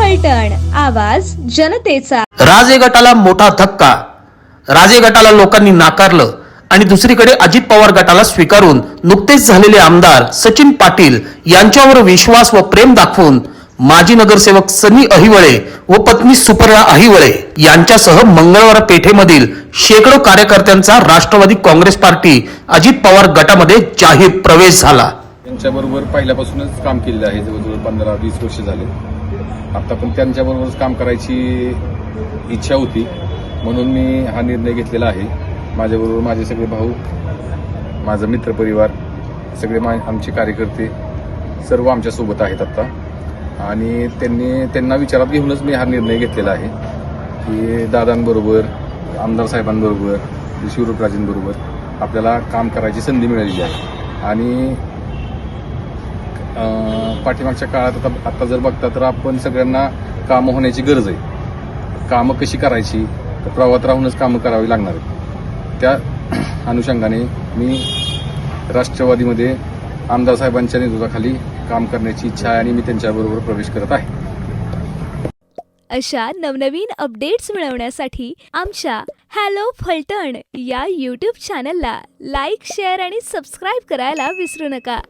फलटण. आवाज जनतेचा. राजे गटाला मोठा धक्का. राजे गटाला लोकांनी नाकारलं आणि दुसरीकडे अजित पवार गटाला स्वीकारून नुकतेच झालेले आमदार सचिन पाटील यांच्यावर विश्वास व प्रेम दाखवून माजी नगरसेवक सनी अहिवळे व पत्नी सुपर्णा अहिवळे यांच्यासह मंगळवार पेठेमधील शेकडो कार्यकर्त्यांचा राष्ट्रवादी काँग्रेस पार्टी अजित पवार गटामध्ये जाहीर प्रवेश झाला. त्यांच्याबरोबर पहिल्यापासूनच काम केलेलं आहे. जवळजवळ पंधरा वीस वर्ष झाले. आता पण त्यांच्याबरोबरच काम करायची इच्छा होती. म्हणून मी हा निर्णय घेतलेला आहे. माझ्याबरोबर माझे सगळे भाऊ माझा मित्रपरिवार सगळे मा आमचे कार्यकर्ते सर्व आमच्यासोबत आहेत आत्ता आणि त्यांनी त्यांना विचारात घेऊनच मी हा निर्णय घेतलेला आहे. की दादांबरोबर आमदार साहेबांबरोबर शिवरूपराजेंबरोबर आपल्याला काम करायची संधी मिळालेली आहे. आणि पाठीमागच्या काळात आता आता जर बघता तर आपण सगळ्यांना कामं होण्याची गरज आहे. कामं कशी करायची? तर प्रवाहात राहूनच कामं करावी लागणार आहेत. त्या अनुषंगाने मी राष्ट्रवादीमध्ये आमदार साहेबांच्या नेतृत्वाखाली काम करण्याची इच्छा आहे आणि मी त्यांच्याबरोबर प्रवेश करत आहे. अशा नवनवीन अपडेट्स मिळवण्यासाठी आमच्या हॅलो फलटण या यूट्यूब चॅनलला लाईक शेअर आणि सबस्क्राईब करायला विसरू नका.